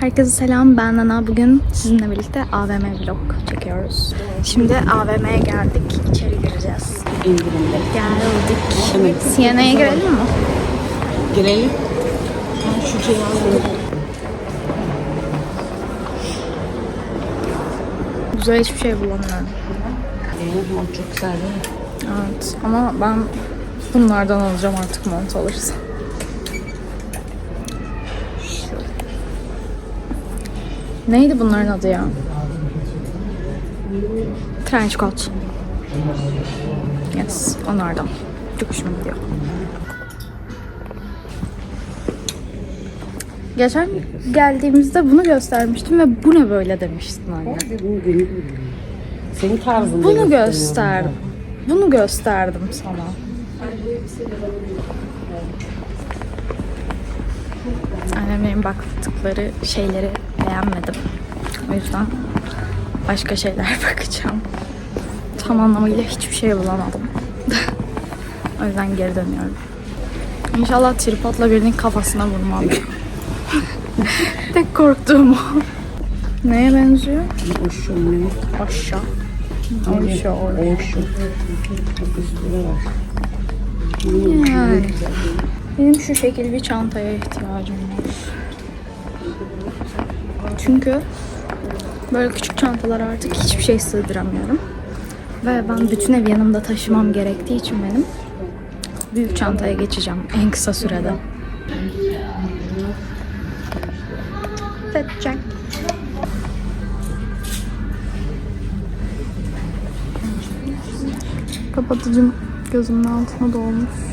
Herkese selam. Ben Nana. Bugün sizinle birlikte AVM vlog çekiyoruz. Şimdi AVM'ye geldik. İçeri gireceğiz. indirimde. Geldik. CNA'ya girelim mi? Girelim. Ben şu cihazı Güzel hiçbir şey bulamıyorum. Ee, çok güzel değil mi? Evet ama ben bunlardan alacağım artık mont alırsa. Neydi bunların adı ya? Trench coat. Yes, onlardan. Çok hoşuma gidiyor. Geçen geldiğimizde bunu göstermiştim ve bu ne böyle demiştin anne. Senin tarzın. Bunu gösterdim. Bunu gösterdim sana. Annemlerin baktıkları şeyleri beğenmedim. O yüzden başka şeyler bakacağım. Tam anlamıyla hiçbir şey bulamadım. o yüzden geri dönüyorum. İnşallah tripodla birinin kafasına vurmam. Tek korktuğum o. Neye benziyor? O şu ne? Aşağı. Aşağı. O şu. Üstüne var. Yani. Benim şu şekil bir çantaya ihtiyacım var. Çünkü böyle küçük çantalar artık hiçbir şey sığdıramıyorum. Ve ben bütün ev yanımda taşımam gerektiği için benim büyük çantaya geçeceğim en kısa sürede. Seçecek. Kapatıcım gözümün altına dolmuş.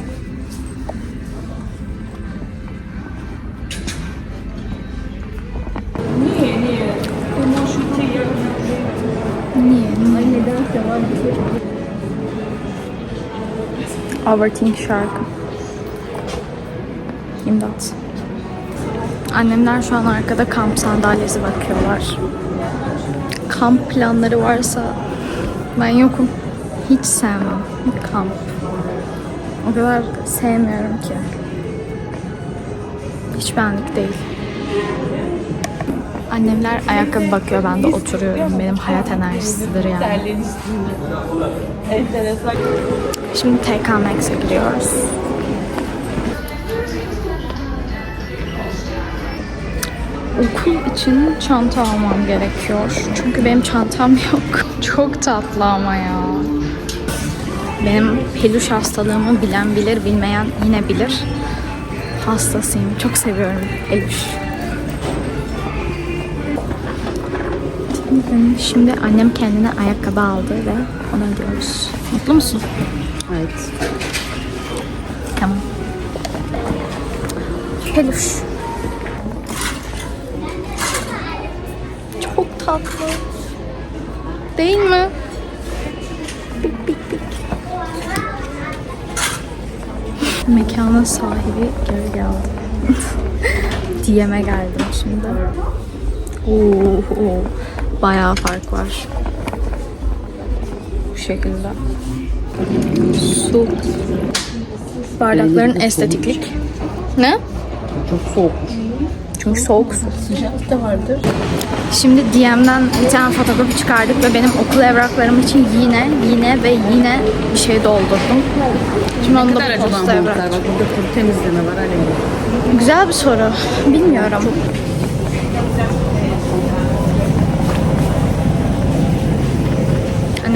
Overthink şarkı. İmdat. Annemler şu an arkada kamp sandalyesi bakıyorlar. Kamp planları varsa ben yokum. Hiç sevmem kamp. O kadar sevmiyorum ki. Hiç benlik değil. Annemler ayakkabı bakıyor, ben de oturuyorum. Benim hayat enerjisidir yani. Şimdi TK Maxx'e giriyoruz. Okul için çanta almam gerekiyor. Çünkü benim çantam yok. Çok tatlı ama ya. Benim peluş hastalığımı bilen bilir, bilmeyen yine bilir. Hastasıyım. Çok seviyorum peluş. Şimdi annem kendine ayakkabı aldı ve ona ödüyoruz. Mutlu musun? Evet. Tamam. Peluş. Çok tatlı. Değil mi? Bik bik bik. Mekanın sahibi geri geldi. DM'e geldim şimdi. Oo, oo. Bayağı fark var. Bu şekilde. Su. Bardakların estetiklik. Ne? Çok soğukmuş. Çünkü soğuk su. Sıcak da vardır. Şimdi DM'den bir tane fotoğrafı çıkardık ve benim okul evraklarım için yine, yine ve yine bir şey doldurdum. Şimdi onu da Kadar acaba posta evrak. Bak burada temizleme var. Hani Güzel bir soru. Bilmiyorum.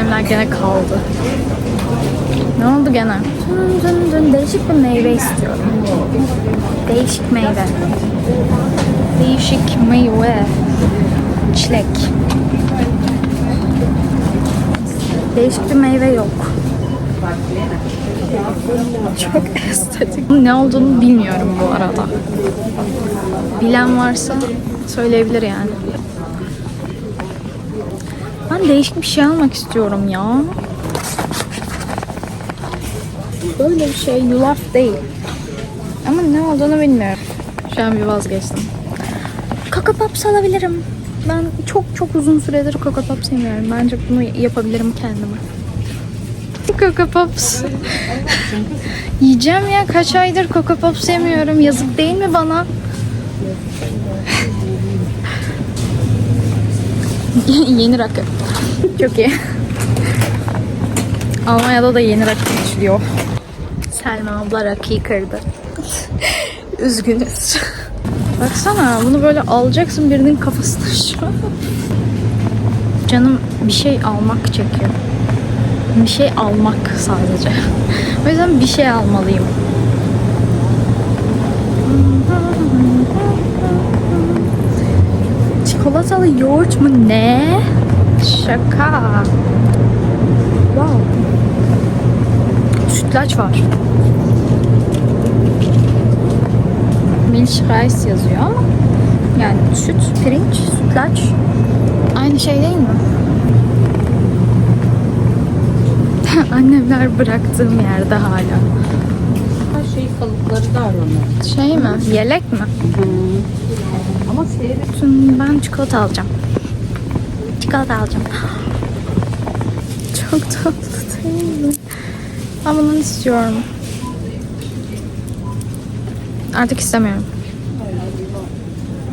Annemler gene kaldı. Ne oldu gene? Dın dın dın. Değişik bir meyve istiyorum. Değişik meyve. Değişik meyve. Çilek. Değişik bir meyve yok. Çok estetik. Ne olduğunu bilmiyorum bu arada. Bilen varsa söyleyebilir yani. Ben değişik bir şey almak istiyorum ya. Böyle bir şey yulaf değil. Ama ne olduğunu bilmiyorum. Şu an bir vazgeçtim. Coco Pops alabilirim. Ben çok çok uzun süredir Coco Pops yemiyorum. Bence bunu yapabilirim kendime. Coco Pops. Yiyeceğim ya. Kaç aydır Coco Pops yemiyorum. Yazık değil mi bana? yeni rakı. Çok iyi. Almanya'da da yeni rakı içiliyor. Selma abla rakıyı kırdı. Üzgünüz. Baksana bunu böyle alacaksın birinin kafasına şu an. Canım bir şey almak çekiyor. Bir şey almak sadece. O yüzden bir şey almalıyım. Çikolatalı yoğurt mu ne? Şaka. Wow. Sütlaç var. Milchreis yazıyor ama yani süt, pirinç, sütlaç aynı şey değil mi? Annemler bıraktığım yerde hala. Her şey kalıpları da var. Şey mi? Yelek mi? Ama seyret. Şimdi ben çikolata alacağım. Çikolata alacağım. Çok tatlı değil mi? Ben bunu istiyorum. Artık istemiyorum.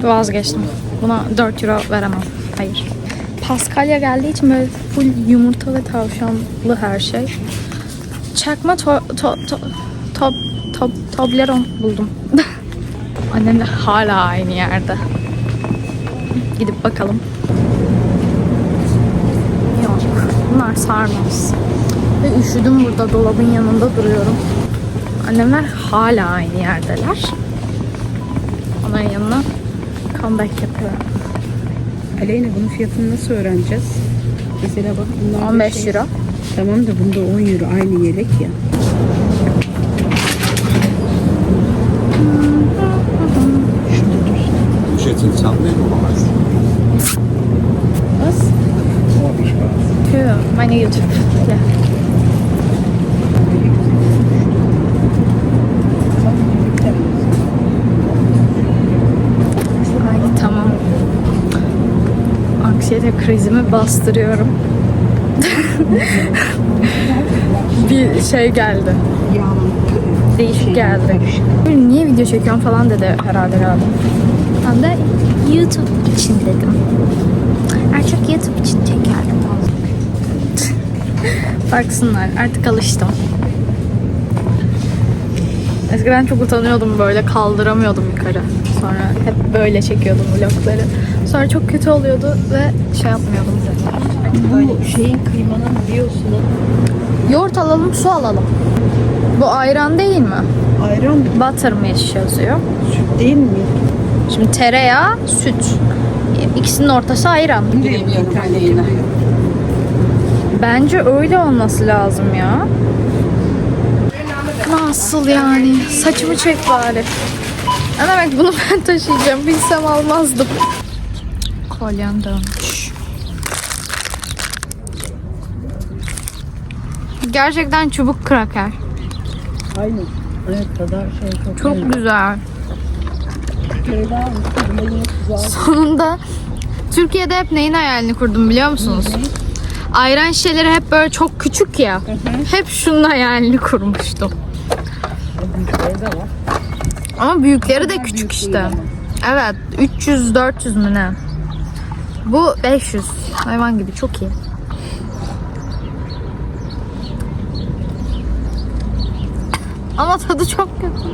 Vazgeçtim. Buna 4 euro veremem. Hayır. Paskalya geldiği için böyle full yumurta ve tavşanlı her şey. Çakma to, to, to, top, top, Toblerone buldum. Annemle hala aynı yerde. Gidip bakalım. Yok. Bunlar sarmaz. Ve üşüdüm burada dolabın yanında duruyorum. Annemler hala aynı yerdeler. Onların yanına comeback yapıyorum. Aleyna bunun fiyatını nasıl öğreneceğiz? Mesela bak bunlar 15 şey- euro. Tamam da bunda 10 euro aynı yelek ya. Zahnweh oder was? Für meine YouTube. Ja. Tamam. Anksiyete krizimi bastırıyorum. Bir şey geldi. Değişik geldi. Niye video çekiyorum falan dedi herhalde herhalde. Ben de YouTube için dedim. Artık YouTube için çekerdim. Baksınlar artık alıştım. Eskiden çok utanıyordum böyle kaldıramıyordum yukarı. Sonra hep böyle çekiyordum vlogları. Sonra çok kötü oluyordu ve şey yapmıyordum. Bu şeyin kıymanın biliyorsun. Yoğurt alalım, su alalım. Bu ayran değil mi? Ayran Buttermilk yazıyor. süt değil mi? Şimdi tereyağı, süt. İkisinin ortası ayran. Bence öyle olması lazım ya. Nasıl yani? Saçımı çek bari. Ana bak bunu ben taşıyacağım. Bilsem almazdım. Kolyem dönmüş. Gerçekten çubuk kraker. Aynen. Evet kadar şey çok. Çok güzel. Şey daha bunda yine tuz var. Sonunda Türkiye'de hep neyin hayalini kurdum biliyor musunuz? Ayran şişeleri hep böyle çok küçük ya. Hep şunun hayalini kurmuştum. Büyükleri de var. Ama büyükleri de küçük işte. değil. Evet 300-400 mü ne? Bu 500. Hayvan gibi çok iyi. Ama tadı çok kötü.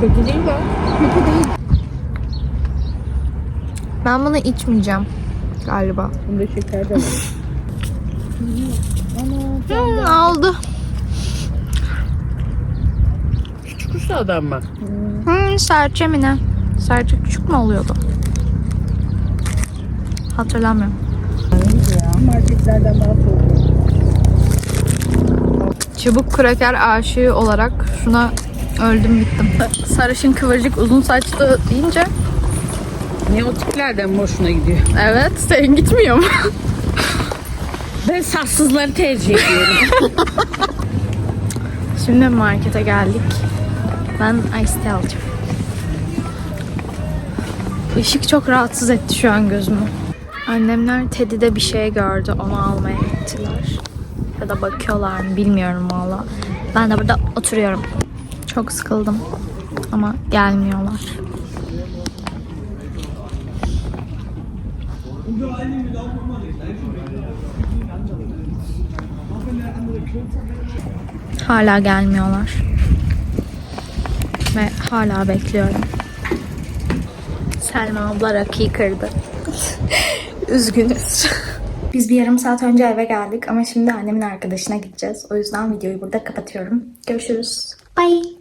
Kötü değil mi? Ben bunu içmeyeceğim galiba. Bunda şeker de var. Hmm, aldı. Küçük adam mı? Hmm, serçe mi ne? Serçe küçük mü oluyordu? Hatırlamıyorum. Ya marketlerden daha soğuk. Çubuk kraker aşığı olarak şuna öldüm bittim. Sarışın kıvırcık uzun saçlı deyince Ne o tiplerden mi hoşuna gidiyor? evet sen gitmiyor mu? Ben saçsızları tercih ediyorum. Şimdi markete geldik. Ben ice tea alacağım. Işık çok rahatsız etti şu an gözümü. Annemler Teddy'de bir şey gördü. Onu almaya gittiler. Ya da bakıyorlar mı bilmiyorum valla. Ben de burada oturuyorum. Çok sıkıldım. Ama gelmiyorlar. Hala gelmiyorlar. Ve hala bekliyorum. Selma abla rakıyı kırdı. Üzgünüz. Biz bir yarım saat önce eve geldik ama şimdi annemin arkadaşına gideceğiz. O yüzden videoyu burada kapatıyorum. Görüşürüz. Bye.